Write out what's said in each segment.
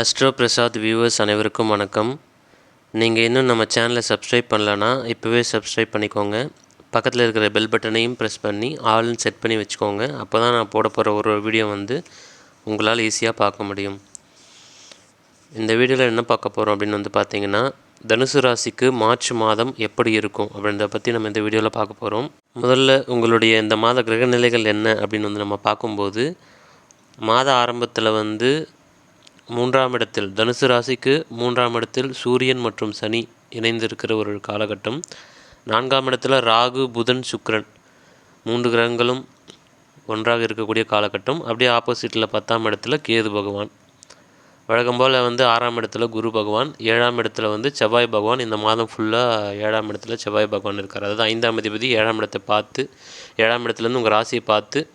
Astro Prasad viewers அனைவருக்கும் வணக்கம். நீங்கள் இன்னும் நம்ம சேனலை சப்ஸ்கிரைப் பண்ணலன்னா இப்போவே சப்ஸ்கிரைப் பண்ணிக்கோங்க. பக்கத்தில் இருக்கிற பெல் பட்டனையும் ப்ரெஸ் பண்ணி ஆல்னு செட் பண்ணி வச்சுக்கோங்க. அப்போ தான் நான் போட போகிற ஒரு வீடியோ வந்து உங்களால் ஈஸியாக பார்க்க முடியும். இந்த வீடியோவில் என்ன பார்க்க போகிறோம் அப்படின்னு வந்து பார்த்தீங்கன்னா தனுசு ராசிக்கு மார்ச் மாதம் எப்படி இருக்கும் அப்படின்றத பற்றி நம்ம இந்த வீடியோவில் பார்க்க போகிறோம் முதல்ல உங்களுடைய இந்த மாத கிரக நிலைகள் என்ன அப்படின்னு வந்து நம்ம பார்க்கும்போது மாத ஆரம்பத்தில் வந்து மூன்றாம் இடத்தில் தனுசு ராசிக்கு மூன்றாம் இடத்தில் சூரியன் மற்றும் சனி இணைந்திருக்கிற ஒரு காலகட்டம். நான்காம் இடத்தில் ராகு புதன் சுக்ரன் மூன்று கிரகங்களும் ஒன்றாக இருக்கக்கூடிய காலகட்டம். அப்படியே ஆப்போசிட்டில் பத்தாம் இடத்துல கேது பகவான். வழக்கம் போல் வந்து ஆறாம் இடத்துல குரு பகவான். ஏழாம் இடத்துல வந்து செவ்வாய் பகவான். இந்த மாதம் ஃபுல்லாக ஏழாம் இடத்துல செவ்வாய் பகவான் இருக்கார். அதாவது ஐந்தாம் அதிபதி ஏழாம் இடத்தை பார்த்து ஏழாம் இடத்துலேருந்து உங்கள் ராசியை பார்த்து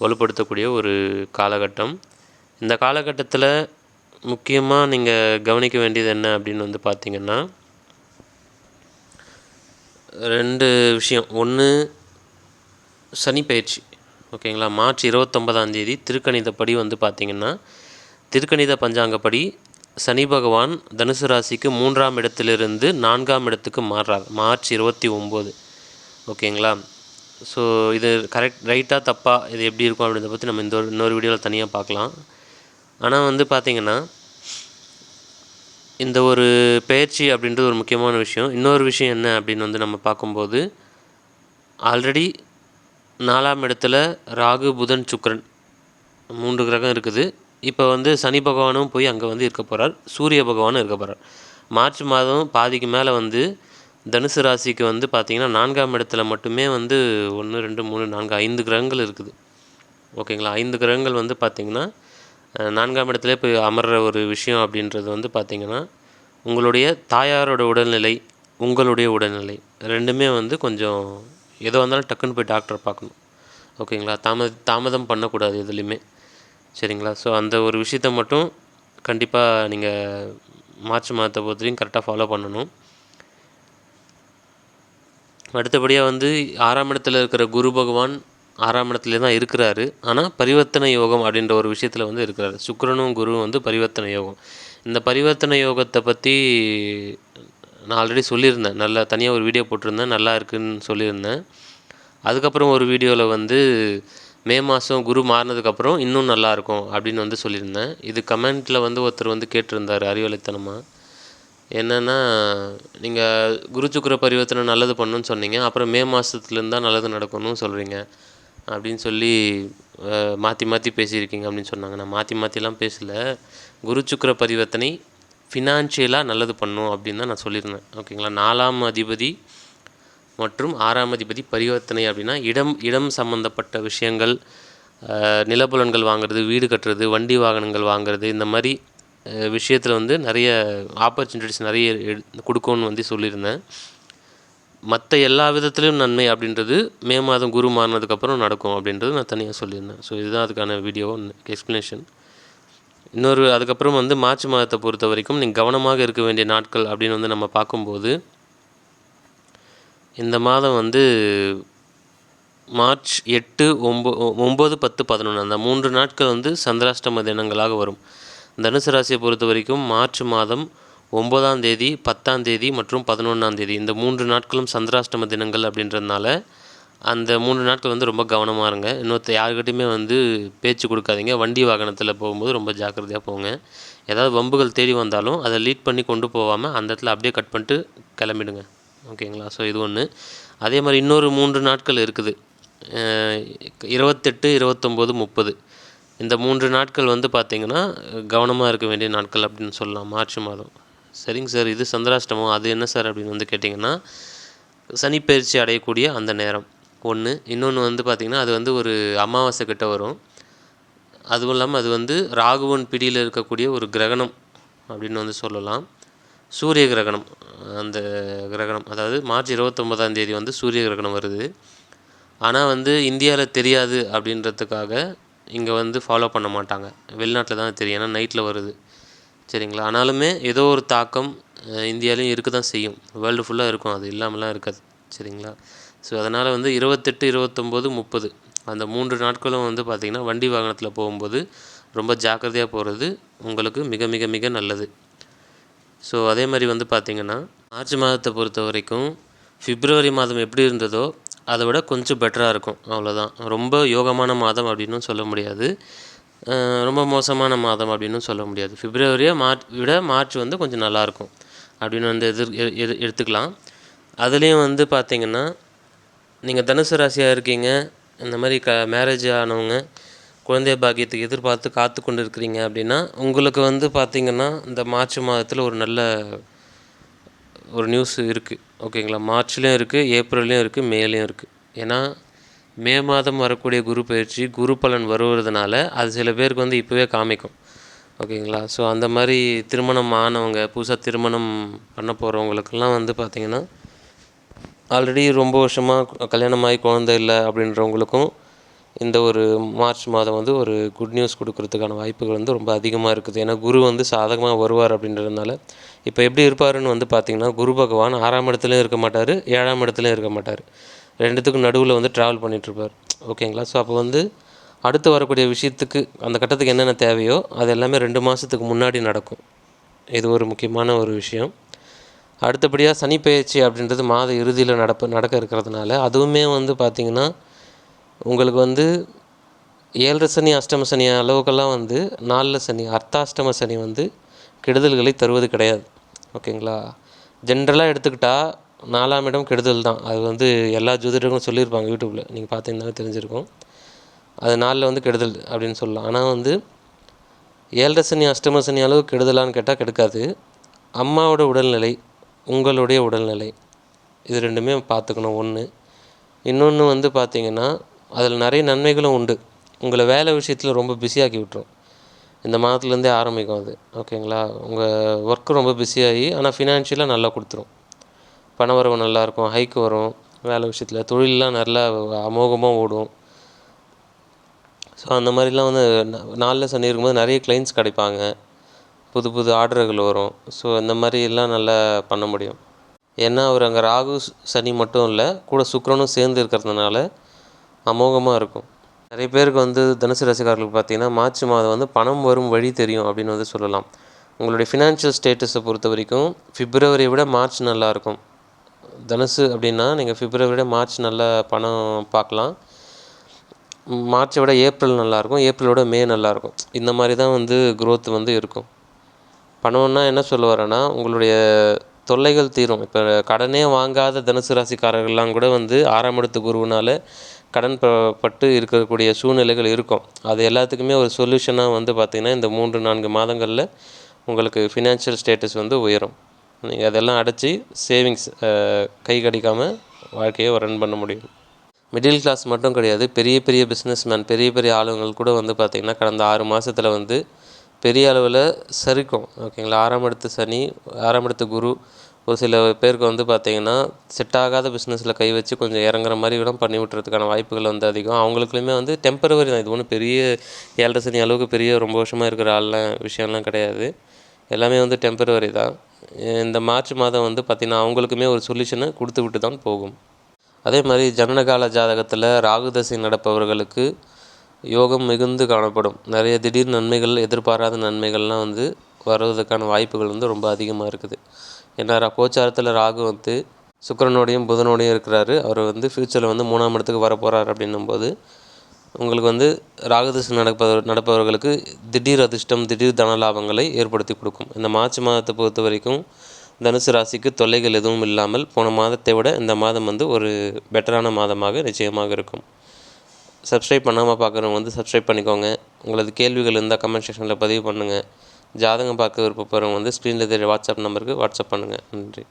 வலுப்படுத்தக்கூடிய ஒரு காலகட்டம். இந்த காலகட்டத்தில் முக்கியமாக நீங்கள் கவனிக்க வேண்டியது என்ன அப்படின்னு வந்து பார்த்தீங்கன்னா ரெண்டு விஷயம். ஒன்று சனி பயிற்சி. ஓகேங்களா? மார்ச் இருபத்தொம்பதாம் தேதி திருக்கணிதப்படி வந்து பார்த்திங்கன்னா திருக்கணித பஞ்சாங்கப்படி சனி பகவான் தனுசு ராசிக்கு மூன்றாம் இடத்திலிருந்து நான்காம் இடத்துக்கு மாறுறார் மார்ச் இருபத்தி ஒம்பது ஓகேங்களா? ஸோ இது கரெக்ட் ரைட்டாக தப்பாக இது எப்படி இருக்கும் அப்படின்றத பற்றி நம்ம இந்த ஒரு இன்னொரு வீடியோவில் தனியாக பார்க்கலாம். ஆனால் வந்து பார்த்திங்கன்னா இந்த ஒரு பயிற்சி அப்படின்றது ஒரு முக்கியமான விஷயம். இன்னொரு விஷயம் என்ன அப்படின்னு வந்து நம்ம பார்க்கும்போது ஆல்ரெடி நாலாம் இடத்துல ராகு புதன் சுக்கரன் மூன்று கிரகம் இருக்குது. இப்போ வந்து சனி பகவானும் போய் அங்கே வந்து இருக்க போகிறார் சூரிய பகவானும் இருக்க போகிறார் மார்ச் மாதம் பாதிக்கு மேலே வந்து தனுசு ராசிக்கு வந்து பார்த்திங்கன்னா நான்காம் இடத்துல மட்டுமே வந்து ஒன்று ரெண்டு மூணு நான்கு ஐந்து கிரகங்கள் இருக்குது. ஓகேங்களா? ஐந்து கிரகங்கள் வந்து பார்த்திங்கன்னா நான்காம் இடத்துல போய் அமர்ற ஒரு விஷயம் அப்படின்றது வந்து பார்த்திங்கன்னா உங்களுடைய தாயாரோட உடல்நிலை உங்களுடைய உடல்நிலை ரெண்டுமே வந்து கொஞ்சம் எதோ வந்தாலும் டக்குன்னு போய் டாக்டரை பார்க்கணும். ஓகேங்களா? தாமத தாமதம் பண்ணக்கூடாது எதுலேயுமே. சரிங்களா? ஸோ அந்த ஒரு விஷயத்த மட்டும் கண்டிப்பாக நீங்கள் மார்ச் மாதத்தை பொறுத்தவரையும் கரெக்டாக ஃபாலோ பண்ணணும். அடுத்தபடியாக வந்து ஆறாம் இடத்துல இருக்கிற குரு பகவான் ஆறாம் இடத்துல தான் இருக்கிறாரு. ஆனால் பரிவர்த்தனை யோகம் அப்படின்ற ஒரு விஷயத்தில் வந்து இருக்கிறாரு. சுக்கரனும் குருவும் வந்து பரிவர்த்தனை யோகம். இந்த பரிவர்த்தனை யோகத்தை பற்றி நான் ஆல்ரெடி சொல்லியிருந்தேன். நல்லா தனியாக ஒரு வீடியோ போட்டிருந்தேன். நல்லா இருக்குன்னு சொல்லியிருந்தேன். அதுக்கப்புறம் ஒரு வீடியோவில் வந்து மே மாதம் குரு மாறினதுக்கப்புறம் இன்னும் நல்லாயிருக்கும் அப்படின்னு வந்து சொல்லியிருந்தேன். இது கமெண்ட்டில் வந்து ஒருத்தர் வந்து கேட்டிருந்தார் அறிவலைத்தனமாக என்னென்னா நீங்கள் குரு சுக்கர பரிவர்த்தனை நல்லது பண்ணுன்னு சொன்னீங்க. அப்புறம் மே மாதத்துலேருந்து தான் நல்லது நடக்கணும்னு சொல்கிறீங்க அப்படின்னு சொல்லி மாற்றி மாற்றி பேசியிருக்கீங்க அப்படின்னு சொன்னாங்க. நான் மாற்றி மாற்றிலாம் பேசல. குரு சுக்கர பரிவர்த்தனை ஃபினான்ஷியலாக நல்லது பண்ணும் அப்படின்னு தான் நான் சொல்லியிருந்தேன். ஓகேங்களா நாலாம் அதிபதி மற்றும் ஆறாம் அதிபதி பரிவர்த்தனை அப்படின்னா இடம் இடம் சம்மந்தப்பட்ட விஷயங்கள் நிலப்புலன்கள் வாங்குறது வீடு கட்டுறது வண்டி வாகனங்கள் வாங்குறது இந்த மாதிரி விஷயத்தில் வந்து நிறைய ஆப்பர்ச்சுனிட்டிஸ் நிறைய கொடுக்கும்னு வந்து சொல்லியிருந்தேன். மற்ற எல்லா விதத்துலேயும் நன்மை அப்படின்றது மே மாதம் குரு மாறினதுக்கப்புறம் நடக்கும் அப்படின்றது நான் தனியாக சொல்லியிருந்தேன். ஸோ இதுதான் அதுக்கான வீடியோ எக்ஸ்ப்ளனேஷன் இன்னொரு அதுக்கப்புறம் வந்து மார்ச் மாதத்தை பொறுத்த வரைக்கும் நீங்கள் கவனமாக இருக்க வேண்டிய நாட்கள் அப்படின்னு வந்து நம்ம பார்க்கும்போது இந்த மாதம் வந்து மார்ச் எட்டு ஒம்போ ஒம்பது பத்து பதினொன்று அந்த மூன்று நாட்கள் வந்து சந்திராஷ்டம தினங்களாக வரும். தனுசு ராசியை பொறுத்த வரைக்கும் மார்ச் மாதம் ஒம்பதாம் தேதி பத்தாம் தேதி மற்றும் பதினொன்றாம் தேதி. இந்த மூன்று நாட்களும் சந்திராஷ்டம தினங்கள் அப்படின்றதுனால அந்த மூன்று நாட்கள் வந்து ரொம்ப கவனமாக இருங்க. இன்னொருத்த யாருக்கிட்டையுமே வந்து பேச்சு கொடுக்காதீங்க. வண்டி வாகனத்தில் போகும்போது ரொம்ப ஜாக்கிரதையாக போங்க. ஏதாவது வம்புகள் தேடி வந்தாலும் அதை லீட் பண்ணி கொண்டு போகாமல் அந்த இடத்துல அப்படியே கட் பண்ணிட்டு கிளம்பிடுங்க. ஓகேங்களா? ஸோ இது ஒன்று அதே மாதிரி இன்னொரு மூன்று நாட்கள் இருக்குது. இருபத்தெட்டு இருபத்தொம்போது முப்பது. இந்த மூன்று நாட்கள் வந்து பார்த்திங்கன்னா கவனமாக இருக்க வேண்டிய நாட்கள் அப்படின்னு சொல்லலாம். மார்ச் மாதம். சரிங்க சார் இது சந்திராஷ்டமம் அது என்ன சார் அப்படின்னு வந்து கேட்டிங்கன்னா சனிப்பயிற்சி அடையக்கூடிய அந்த நேரம். ஒன்று இன்னொன்று வந்து பார்த்திங்கன்னா அது வந்து ஒரு அமாவாசை கிட்ட வரும். அதுவும் இல்லாமல் அது வந்து ராகுவன் பிடியில் இருக்கக்கூடிய ஒரு கிரகணம் அப்படின்னு வந்து சொல்லலாம். சூரிய கிரகணம் அந்த கிரகணம். அதாவது மார்ச் இருபத்தொம்பதாம் தேதி வந்து சூரிய கிரகணம் வருது. ஆனால் வந்து இந்தியாவில் தெரியாது அப்படின்றதுக்காக இங்கே வந்து ஃபாலோ பண்ண மாட்டாங்க. வெளிநாட்டில் தான் தெரியும். ஏன்னா நைட்டில் வருது. சரிங்களா? ஆனாலுமே ஏதோ ஒரு தாக்கம் இந்தியாவிலையும் இருக்க தான் செய்யும். வேர்ல்டு ஃபுல்லாக இருக்கும். அது இல்லாமலாம் இருக்காது. சரிங்களா? ஸோ அதனால் வந்து இருபத்தெட்டு இருபத்தொம்போது முப்பது. அந்த மூன்று நாட்களும் வந்து பார்த்திங்கன்னா வண்டி வாகனத்தில் போகும்போது ரொம்ப ஜாக்கிரதையாக போகிறது உங்களுக்கு மிக மிக மிக நல்லது. ஸோ அதே மாதிரி வந்து பார்த்திங்கன்னா மார்ச் மாதத்தை பொறுத்த வரைக்கும் பிப்ரவரி மாதம் எப்படி இருந்ததோ அதை விட கொஞ்சம் பெட்டராக இருக்கும். அவ்வளோதான் ரொம்ப யோகமான மாதம் அப்படின்னு சொல்ல முடியாது. ரொம்ப மோசமான மாதம் அப்படின்னு சொல்ல முடியாது. பிப்ரவரியை மார்ச் விட மார்ச் வந்து கொஞ்சம் நல்லாயிருக்கும் அப்படின்னு வந்து எதிர் எது எடுத்துக்கலாம். அதுலேயும் வந்து பார்த்திங்கன்னா நீங்கள் தனுசு ராசியாக இருக்கீங்க இந்த மாதிரி க மேரேஜ் ஆனவங்க குழந்தை பாக்கியத்துக்கு எதிர்பார்த்து காத்து கொண்டு இருக்கிறீங்க அப்படின்னா உங்களுக்கு வந்து பார்த்திங்கன்னா இந்த மார்ச் மாதத்தில் ஒரு நல்ல ஒரு நியூஸ் இருக்குது ஓகேங்களா மார்ச்லேயும் இருக்குது ஏப்ரல்லையும் இருக்குது மேலேயும் இருக்குது ஏன்னா மே மாதம் வரக்கூடிய குரு பயிற்சி குரு பலன் வருவதுனால அது சில பேருக்கு வந்து இப்போவே காமிக்கும். ஓகேங்களா? ஸோ அந்த மாதிரி திருமணம் ஆனவங்க புதுசாக திருமணம் பண்ண போகிறவங்களுக்கெல்லாம் வந்து பார்த்திங்கன்னா ஆல்ரெடி ரொம்ப வருஷமாக கல்யாணமாகி குழந்தை இல்லை அப்படின்றவங்களுக்கும் இந்த ஒரு மார்ச் மாதம் வந்து ஒரு குட் நியூஸ் கொடுக்கறதுக்கான வாய்ப்புகள் வந்து ரொம்ப அதிகமாக இருக்குது. ஏன்னா குரு வந்து சாதகமாக வருவார் அப்படின்றதுனால இப்போ எப்படி இருப்பாருன்னு வந்து பார்த்திங்கன்னா குரு பகவான் ஆறாம் இடத்துலையும் இருக்க மாட்டார் ஏழாம் இடத்துலையும் இருக்க மாட்டார். ரெண்டுத்துக்கும் நடுவில் வந்து ட்ராவல் பண்ணிகிட்ருப்பார் ஓகேங்களா ஸோ அப்போ வந்து அடுத்து வரக்கூடிய விஷயத்துக்கு அந்த கட்டத்துக்கு என்னென்ன தேவையோ அது எல்லாமே ரெண்டு மாதத்துக்கு முன்னாடி நடக்கும். இது ஒரு முக்கியமான ஒரு விஷயம். அடுத்தபடியாக சனி பயிற்சி அப்படின்றது மாத இறுதியில் நடப்ப நடக்க இருக்கிறதுனால அதுவுமே வந்து பார்த்திங்கன்னா உங்களுக்கு வந்து ஏழரை சனி அஷ்டம சனி அளவுக்கெல்லாம் வந்து நாலில் சனி அர்த்தாஷ்டம சனி வந்து கெடுதல்களை தருவது கிடையாது. ஓகேங்களா ஜென்ரலாக எடுத்துக்கிட்டால் நாலாம் இடம் கெடுதல் தான். அது வந்து எல்லா ஜோதிடர்களும் சொல்லியிருப்பாங்க யூடியூப்பில் நீங்கள் பார்த்தீங்கன்னா தெரிஞ்சிருக்கும். அது நாளில் வந்து கெடுதல் அப்படின்னு சொல்லலாம். ஆனால் வந்து ஏழரை சனி அஷ்டம சனி அளவு கெடுதலான்னு கேட்டால் கெடுக்காது. அம்மாவோட உடல்நிலை உங்களுடைய உடல்நிலை இது ரெண்டுமே பார்த்துக்கணும் ஒன்று இன்னொன்று வந்து பார்த்தீங்கன்னா அதில் நிறைய நன்மைகளும் உண்டு. உங்களை வேலை விஷயத்தில் ரொம்ப பிஸியாக்கி விட்டுரும். இந்த மாதத்துலேருந்தே ஆரம்பிக்கும் அது. ஓகேங்களா உங்கள் ஒர்க்கு ரொம்ப பிஸியாகி ஆனால் ஃபினான்ஷியலாக நல்லா கொடுத்துரும். பணவரவு நல்லாயிருக்கும் ஹைக்கு வரும் வேலை விஷயத்தில் தொழிலெலாம் நல்லா அமோகமாக ஓடும். ஸோ அந்த மாதிரிலாம் வந்து நாளில் சனி இருக்கும்போது நிறைய கிளைண்ட்ஸ் கிடைப்பாங்க. புது புது ஆர்டர்கள் வரும். ஸோ இந்த மாதிரி எல்லாம் நல்லா பண்ண முடியும். ஏன்னா அவர் அங்கே ராகு சனி மட்டும் இல்லை கூட சுக்கரனும் சேர்ந்து இருக்கிறதுனால அமோகமாக இருக்கும். நிறைய பேருக்கு வந்து தனுசு ராசிக்காரர்களுக்கு பார்த்தீங்கன்னா மார்ச் மாதம் வந்து பணம் வரும் வழி தெரியும் அப்படின்னு வந்து சொல்லலாம். உங்களுடைய ஃபினான்ஷியல் ஸ்டேட்டஸை பொறுத்த வரைக்கும் பிப்ரவரியை விட மார்ச் நல்லாயிருக்கும் தனுசு அப்படின்னா நீங்கள் பிப்ரவரி விட மார்ச் நல்லா பணம் பார்க்கலாம். மார்ச்சை விட ஏப்ரல் நல்லாயிருக்கும் ஏப்ரலோட மே நல்லாயிருக்கும். இந்த மாதிரி தான் வந்து க்ரோத் வந்து இருக்கும். பணம்னா என்ன சொல்ல வரேன்னா உங்களுடைய தொல்லைகள் தீரும். இப்போ கடனே வாங்காத தனுசு ராசிக்காரர்கள்லாம் கூட வந்து ஆறாம் இடத்து குருவினால கடன் பட்டு இருக்கக்கூடிய சூழ்நிலைகள் இருக்கும். அது எல்லாத்துக்குமே ஒரு சொல்யூஷனாக வந்து பார்த்திங்கன்னா இந்த மூன்று நான்கு மாதங்களில் உங்களுக்கு ஃபினான்ஷியல் ஸ்டேட்டஸ் வந்து உயரும். நீங்கள் அதெல்லாம் அடைச்சி சேவிங்ஸ் கை கடிக்காமல் வாழ்க்கையை ரன் பண்ண முடியும். மிடில் கிளாஸ் மட்டும் கிடையாது. பெரிய பெரிய பிஸ்னஸ்மேன் பெரிய பெரிய ஆளுங்கள் கூட வந்து பார்த்திங்கன்னா கடந்த ஆறு மாதத்தில் வந்து பெரிய அளவில் சரிக்கும். ஓகேங்களா ஆறாம் இடத்து சனி ஆறாம் இடத்து குரு ஒரு சில பேருக்கு வந்து பார்த்திங்கன்னா செட் ஆகாத பிஸ்னஸில் கை வச்சு கொஞ்சம் இறங்குற மாதிரி கூட பண்ணி விட்டுறதுக்கான வாய்ப்புகள் வந்து அதிகம். அவங்களுக்குமே வந்து டெம்பரவரி தான். இது ஒன்றும் பெரிய ஏழரை சனி அளவுக்கு பெரிய ரொம்ப வருஷமாக இருக்கிற ஆள்லாம் விஷயம்லாம் கிடையாது. எல்லாமே வந்து டெம்பரவரி தான். இந்த மார்ச் மாதம் வந்து பார்த்திங்கன்னா அவங்களுக்குமே ஒரு சொல்யூஷனை கொடுத்து விட்டு தான் போகும். அதே மாதிரி ஜனனகால ஜாதகத்தில் ராகு தசை நடப்பவர்களுக்கு யோகம் மிகுந்து காணப்படும். நிறைய திடீர் நன்மைகள் எதிர்பாராத நன்மைகள்லாம் வந்து வருவதற்கான வாய்ப்புகள் வந்து ரொம்ப அதிகமாக இருக்குது. ஏன்னா ரா- கோச்சாரத்தில் ராகு வந்து சுக்கரனோடையும் புதனோடையும் இருக்கிறாரு. அவர் வந்து ஃப்யூச்சரில் வந்து மூணாம் இடத்துக்கு வரப்போகிறார் அப்படின்னும் அப்படின்னும்போது உங்களுக்கு வந்து ராகுதசை நடப்பவர் நடப்பவர்களுக்கு திடீர் அதிர்ஷ்டம் திடீர் தன லாபங்களை ஏற்படுத்தி கொடுக்கும். இந்த மார்ச் மாதத்தை பொறுத்த வரைக்கும் தனுசு ராசிக்கு தொல்லைகள் எதுவும் இல்லாமல் போன மாதத்தை விட இந்த மாதம் வந்து ஒரு பெட்டரான மாதமாக நிச்சயமாக இருக்கும். சப்ஸ்கிரைப் பண்ணாமல் பார்க்குறவங்க வந்து சப்ஸ்கிரைப் பண்ணிக்கோங்க. உங்களது கேள்விகள் இருந்தால் கமெண்ட் செக்ஷனில் பதிவு பண்ணுங்கள் ஜாதகம் பார்க்க விருப்பப்படுறவங்க வந்து ஸ்க்ரீனில் தெரிய வாட்ஸ்அப் நம்பருக்கு வாட்ஸ்அப் பண்ணுங்கள் நன்றி.